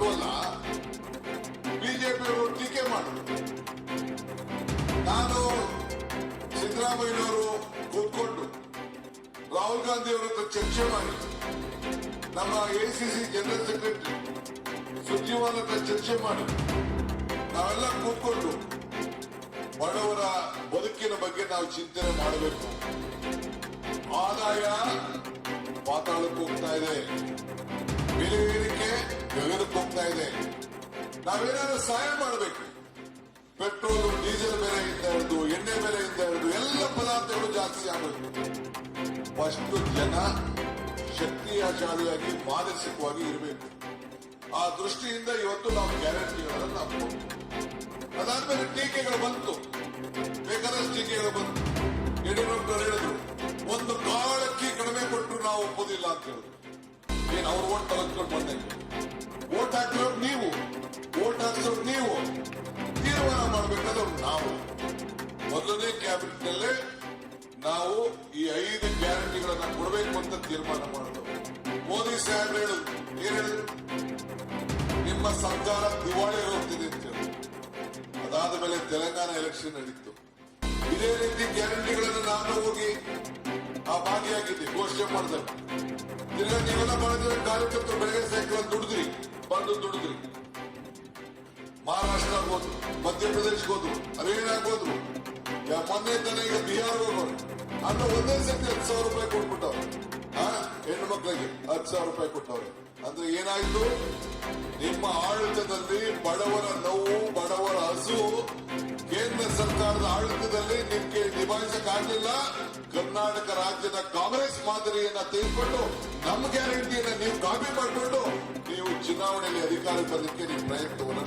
ಕೊಟ್ಟವಲ್ಲ ಬಿಜೆಪಿಯವರು ಟೀಕೆ ಮಾಡಿ. ನಾನು ಸಿದ್ದರಾಮಯ್ಯನವರು ಕೂತ್ಕೊಂಡು ರಾಹುಲ್ ಗಾಂಧಿ ಅವರ ಹತ್ರ ಚರ್ಚೆ ಮಾಡಿ ನಮ್ಮ ಎಸಿಸಿ ಜನರಲ್ ಸೆಕ್ರೆಟರಿ ಸುರ್ಜಿವಾಲ್ ಹತ್ರ ಚರ್ಚೆ ಮಾಡಿ ನಾವೆಲ್ಲ ಕೂತ್ಕೊಂಡು ಬಡವರ ಬದುಕಿನ ಬಗ್ಗೆ ನಾವು ಚಿಂತನೆ ಮಾಡಬೇಕು. ಆದಾಯ ಪಾತಾಳಕ್ಕೆ ಹೋಗ್ತಾ ಇದೆ. ಬೆಲೆ ಏರಿಕೆ ಹೋಗ್ತಾ ಇದೆ. ನಾವೇನಾದ್ರೂ ಸಹಾಯ ಮಾಡಬೇಕು. ಪೆಟ್ರೋಲ್, ಡೀಸೆಲ್ ಬೆಲೆಯಿಂದ ಹಿಡಿದು, ಎಣ್ಣೆ ಬೆಲೆಯಿಂದ ಹಿಡಿದು, ಎಲ್ಲ ಪದಾರ್ಥಗಳು ಜಾಸ್ತಿ ಆಗಬೇಕು ಫಸ್ಟ್ ಜನ ಶಕ್ತಿಯಾಚಾರಿಯಾಗಿ, ಮಾನಸಿಕವಾಗಿ ಇರಬೇಕು. ಆ ದೃಷ್ಟಿಯಿಂದ ಇವತ್ತು ನಾವು ಗ್ಯಾರಂಟಿಗಳನ್ನು ನಾವು. ಅದಾದ್ಮೇಲೆ ಟೀಕೆಗಳು ಬಂತು. ಬೇಕಾದಷ್ಟು ಟೀಕೆಗಳು ಬಂತು. ಯಡಿಯೂರಪ್ಪ ಹೇಳಿದ್ರು, ಒಂದು ಕಾಳಕ್ಕಿ ಕಡಿಮೆ ಕೊಟ್ಟರು ನಾವು ಒಪ್ಪೋದಿಲ್ಲ ಅಂತ ಹೇಳಿದ್ರು. ಏನ್ ಅವ್ರು ಓಟ್ ತಗೊಂಡ್ಕೊಂಡು ಬಂದಂಗೆ ಓಟ್ ನೀವು. ಓಟ್ ಹಾಕಿಸೋರು ನೀವು. ತೀರ್ಮಾನ ಮಾಡಬೇಕಾದವ್ರು ನಾವು. ಮೊದಲನೇ ಕ್ಯಾಬಿನೆಟ್ ನಲ್ಲೇ ನಾವು ಈ ಐದು ಗ್ಯಾರಂಟಿಗಳನ್ನ ಕೊಡಬೇಕು ಅಂತ ತೀರ್ಮಾನ ಮಾಡಿದ್ರು ಮೋದಿ ಸಾಹೇಬ್ ಹೇಳಿದ್ರು ನಿಮ್ಮ ಸರ್ಕಾರ ದಿವಾಳಿ ಹೋಗ್ತಿದೆ ಅಂತ ಹೇಳಿ. ಅದಾದ ಮೇಲೆ ತೆಲಂಗಾಣ ಎಲೆಕ್ಷನ್ ನಡೀತು. ಇದೇ ರೀತಿ ಗ್ಯಾರಂಟಿಗಳನ್ನು ನಾನು ಹೋಗಿ ಆ ಭಾಗಿಯಾಗಿದ್ದೆ ಘೋಷಣೆ ಮಾಡಿದೆ ತಿರ್ಗಾ ನೀವೆಲ್ಲ ಮಾಡಿದ್ರೆ ಕಾರ್ಯಕರ್ತರು ಬೆಳಗ್ಗೆ ಸಾಯಂಕಾಲ ದುಡಿದ್ರಿ. ಬಂದು ದುಡಿದ್ರಿ. ಮಹಾರಾಷ್ಟ್ರ ಆಗ್ಬೋದು ಮಧ್ಯಪ್ರದೇಶ್ ಹೋದ್ರು, ಹರಿಯಾಣ ಯಾ- ಮೊನ್ನೆ ತಾನೇ ಈಗ ಬಿಹಾರ್ ಹೋಗೋರು ಅಂದ್ರೆ ಒಂದೇ ಸತಿ ಹತ್ತು ಸಾವಿರ ರೂಪಾಯಿ ಕೊಟ್ಬಿಟ್ಟವ್ರು. ಹೆಣ್ಣು ಮಕ್ಕಳಿಗೆ ಹತ್ತು ಸಾವಿರ ರೂಪಾಯಿ ಕೊಟ್ಟವ್ರೆ. ಅಂದ್ರೆ ಏನಾಯ್ತು? ನಿಮ್ಮ ಆಡಳಿತದಲ್ಲಿ ಬಡವರ ನೋವು, ಬಡವರ ಹಸು, ಕೇಂದ್ರ ಸರ್ಕಾರದ ಆಡಳಿತದಲ್ಲಿ ನಿಮ್ಗೆ ನಿಭಾಯಿಸಕ್ಕಾಗಲಿಲ್ಲ. ಕರ್ನಾಟಕ ರಾಜ್ಯದ ಕಾಂಗ್ರೆಸ್ ಮಾದರಿಯನ್ನ ತೆಗೆದುಕೊಂಡು ನಮ್ಮ ಗ್ಯಾರಂಟಿಯನ್ನ ನೀವು ಕಾಪಿ ಮಾಡಿಕೊಂಡು ಚುನಾವಣೆಯಲ್ಲಿ ಅಧಿಕಾರಕ್ಕೆ ಬರಲಿಕ್ಕೆ ನೀವು ಪ್ರಯತ್ನವನ್ನು